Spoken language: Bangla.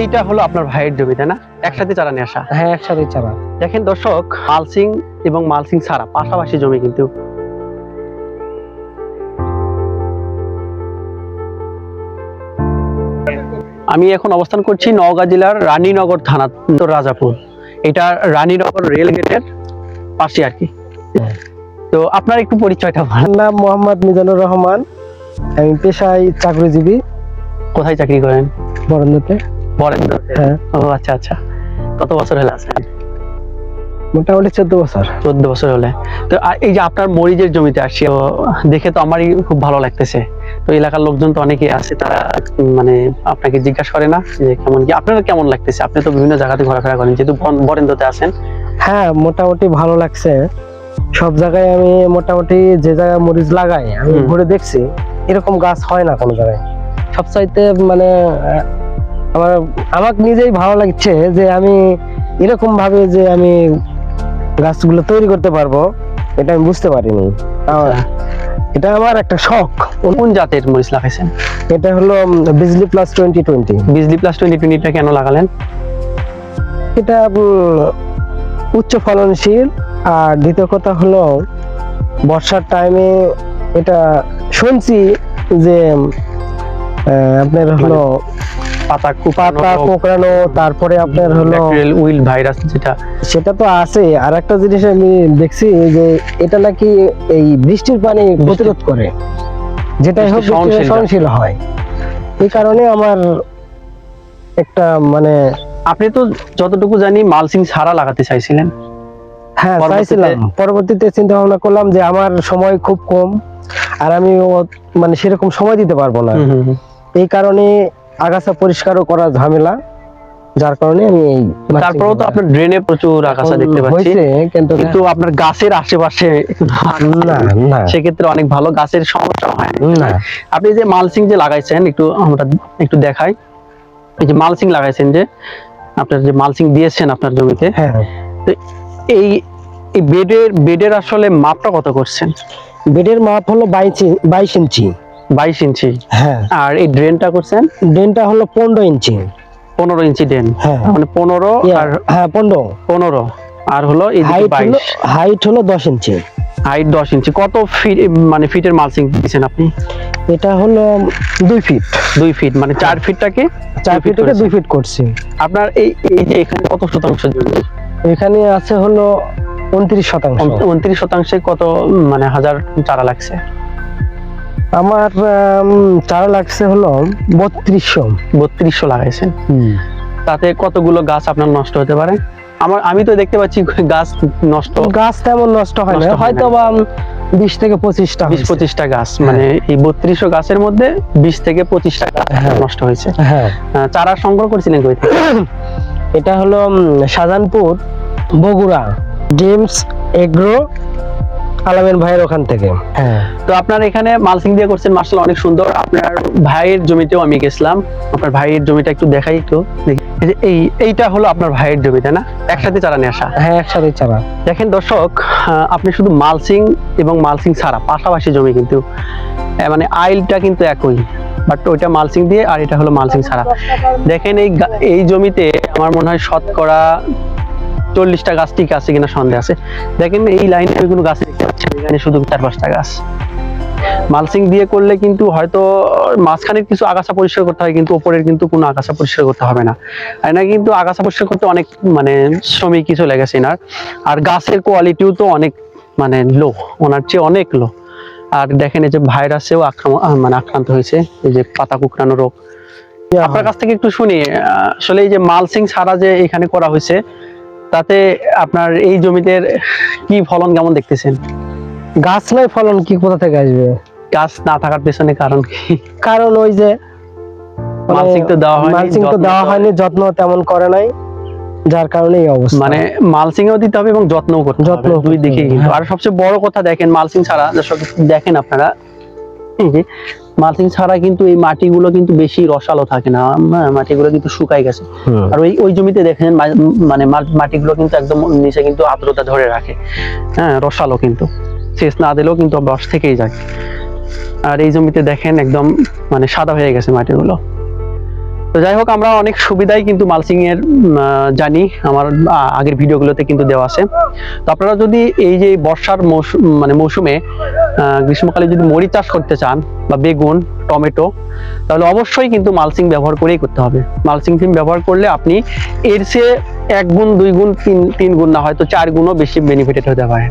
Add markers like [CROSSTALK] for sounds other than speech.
এইটা হলো আপনার ভাইয়ের জমি তাই না? একসাথে চারা নিয়ে আসা। হ্যাঁ একসাথে চারা। দেখেন দর্শক মালসিং এবং মালসিং ছাড়া পাশাপাশি জমি কিন্তু। আমি এখন অবস্থান করছি নওগাঁ জেলার রানীনগর থানা রাজাপুর। এটা রানীনগর রেল গেটের পাশে আর কি। তো আপনার একটু পরিচয়টা। আমার নাম মোহাম্মদ মিজানুর রহমান। আমি পেশায় চাকরিজীবী। কোথায় চাকরি করেন? বরন্দতে বলেন হ্যাঁ। ও আচ্ছা আচ্ছা। কত বছর হলে আছেন মোটামুটি চোদ্দ বছর। চোদ্দ বছর হলে। তো এই যে আপনার মরিচের জমিতে আসছি দেখে তো আমারই খুব ভালো লাগতেছে। তো এলাকার লোকজন তো অনেকে আছে তারা মানে আপনাকে জিজ্ঞাসা করে না যে কেমন কি আপনার কেমন লাগতেছে? আপনি তো বিভিন্ন জায়গাতে ঘোরাফেরা করেন যেহেতু বরেন্দ্রতে আছেন। হ্যাঁ মোটামুটি ভালো লাগছে। সব জায়গায় আমি মোটামুটি যে জায়গায় মরিচ লাগাই আমি ঘুরে দেখছি। এরকম গাছ হয় না কোনো জায়গায়। সবচাইতে মানে আমার আমাকে নিজেই ভালো লাগছে যে আমি এরকম ভাবে যে আমি গাছগুলো তৈরি করতে পারব এটা আমি বুঝতে পারিনি। এটা আমার একটা শখ। কোন জাতের মরিচ লাগাইছেন? এটা হলো Bijli plus twenty twenty Bijli plus twenty টোয়েন্টিটা কেন লাগালেন? এটা উচ্চ ফলনশীল আর দ্বিতীয় কথা হলো বর্ষার টাইমে এটা শুনছি যে আপনার হলো পাতা পাতা কোঁকড়ানো তারপরে আপনার হলো উইল ভাইরাস যেটা। সেটা তো আছে। আর একটা জিনিস আমি দেখছি যে এটা নাকি এই বৃষ্টির পানি প্রতিরোধ করে হোক সহনশীল হয়। এই কারণে আমার একটা মানে আপনি তো যতটুকু জানি মালসিং ছাড়া লাগাতে চাইছিলেন। হ্যাঁ পরবর্তীতে- চাইছিলাম। পরবর্তীতে চিন্তা ভাবনা করলাম যে আমার সময় খুব কম আর আমি মানে সেরকম সময় দিতে পারব না। এই কারণে আগাছা পরিষ্কারও করা ঝামেলা যার কারণে আমি এই তারপরেও তো আপনার ড্রেনে প্রচুর আগাছা দেখতে পাচ্ছি। কিন্তু কিন্তু আপনার গাছের আশেপাশে না না। সেক্ষেত্রে অনেক ভালো গাছের সমস্যা হয়। না। আপনি যে মালসিং যে লাগাইছেন একটু আমরা একটু দেখাই। এই যে মালসিং লাগাইছেন যে আপনার যে মালসিং দিয়েছেন আপনার জমিতে হ্যাঁ। এই এই বেডের বেডের আসলে মাপটা কত করছেন? বেডের মাপ হলো বাইশ বাইশ ইঞ্চি। বাইশ ইঞ্চি। হ্যাঁ। আর এই ড্রেনটা করছেন? ড্রেনটা হলো পনেরো ইঞ্চি। পনেরো ইঞ্চি ড্রেন হ্যাঁ। মানে পনেরো আর হ্যাঁ পনেরো। পনেরো। আর হলো এই হাইট হলো বাইশ। হাইট হলো দশ ইঞ্চি। হাইট দশ ইঞ্চি। কত ফিট মানে ফিটের মালসিং দিয়েছেন আপনি? এটা হলো দুই ফিট দুই ফিট মানে চার ফিটটাকে চার দুই ফিট ফিট থেকে দুই ফিট করছি। আপনার এই এই যে এখানে কত শতাংশ জমি? এখানে আছে হলো উনত্রিশ শতাংশ। উনত্রিশ শতাংশে কত মানে হাজার চারা লাগছে? আমার চারা লাগছে হলো বত্রিশশো। বত্রিশশো লাগাইছেন তাতে কতগুলো গাছ আপনার নষ্ট হতে পারে? আমার আমি তো দেখতে পাচ্ছি [LAUGHS] গাছ নষ্ট। গাছ তেমন নষ্ট হয় না। হয়তো বা বিশ থেকে পঁচিশটা বিশ পঁচিশটা গাছ। মানে এই বত্রিশশো গাছের মধ্যে বিশ থেকে পঁচিশটা গাছ হ্যাঁ। নষ্ট হয়েছে। হ্যাঁ। চারা সংগ্রহ করেছিলেন কই? এটা হলো শাহজাহানপুর বগুড়া ডিমস এগ্রো আলামিন ভাইয়ের ওখান থেকে। হ্যাঁ। তো আপনার এখানে মালসিং দিয়ে করছেন মার্শাল অনেক সুন্দর। আপনার ভাইয়ের জমিতেও আমি গেছিলাম। আপনার ভাইয়ের জমিটা একটু দেখাই একটু। এই এইটা হলো আপনার ভাইয়ের জমি তাই না? একসাথে চারা নিয়ে আসা। হ্যাঁ একসাথে চারা। দেখেন দর্শক আপনি শুধু মালসিং এবং মালসিং ছাড়া পাশাপাশি জমি কিন্তু মানে আইলটা কিন্তু একই। বাট ওইটা মালসিং দিয়ে আর এটা হলো মালসিং ছাড়া। দেখেন এই এই জমিতে আমার মনে হয় শতকরা চল্লিশটা গাছ ঠিক আছে কিনা সন্দেহ আছে। দেখেন এই লাইনে আমি কোনো গাছ দেখতে পাচ্ছি এখানে শুধু চার পাঁচটা গাছ। মালসিং দিয়ে করলে কিন্তু হয়তো মাঝখানের কিছু আগাছা পরিষ্কার করতে হয় কিন্তু ওপরের কিন্তু কোনো আগাছা পরিষ্কার করতে হবে না। না কিন্তু আগাছা পরিষ্কার করতে অনেক মানে শ্রমিক কিছু লেগেছে এনার। আর গাছের কোয়ালিটিও তো অনেক মানে লো ওনার চেয়ে অনেক লো আর দেখেন এই যে ভাইরাসেও আক্রমণ মানে আক্রান্ত হয়েছে এই যে পাতা কুকরানো রোগ। আপনার কাছ থেকে একটু শুনি আসলে এই যে মালসিং ছাড়া যে এখানে করা হয়েছে তাতে আপনার এই জমিতে কি ফলন কেমন দেখতেছেন? গাছ নাই ফলন কি কোথা থেকে আসবে? গাছ না থাকার পেছনে কারণ কি? কারণ ওই যে মালচিং তো দেওয়া হয়নি, মালচিং তো দেওয়া হয়নি যত্ন তেমন করে নাই যার কারণে এই অবস্থা। মানে মালসিংও দিতে হবে এবং যত্নও করতে হবে যত্নও দুই হবে, কিন্তু। হ্যাঁ। আর সবচেয়ে বড় কথা দেখেন মালসিং ছাড়া দর্শক দেখেন আপনারা। মালসিং ছাড়া কিন্তু এই মাটিগুলো কিন্তু বেশি রসালো থাকে না হ্যাঁ, মাটিগুলো কিন্তু শুকাই গেছে। আর ওই ওই জমিতে দেখেন মানে মাটিগুলো কিন্তু একদম নিচে কিন্তু আর্দ্রতা ধরে রাখে। হ্যাঁ রসালো কিন্তু। সেচ না দিলেও কিন্তু রস থেকেই যায়। আর এই জমিতে দেখেন একদম মানে সাদা হয়ে গেছে মাটিগুলো। তো যাই হোক, আমরা অনেক সুবিধাই কিন্তু মালসিং এর জানি, আমার আগের ভিডিওগুলোতে কিন্তু দেওয়া আছে। তো আপনারা যদি এই যে বর্ষার মৌসুম মানে মৌসুমে গ্রীষ্মকালে যদি মরিচ চাষ করতে চান বা বেগুন, টমেটো, তাহলে অবশ্যই কিন্তু মালসিং ব্যবহার করেই করতে হবে। মালসিং ফিল্ম ব্যবহার করলে আপনি এর চেয়ে এক গুণ, দুই গুণ, তিন তিন গুণ না, হয়তো চার গুণও বেশি বেনিফিটেড হতে পারেন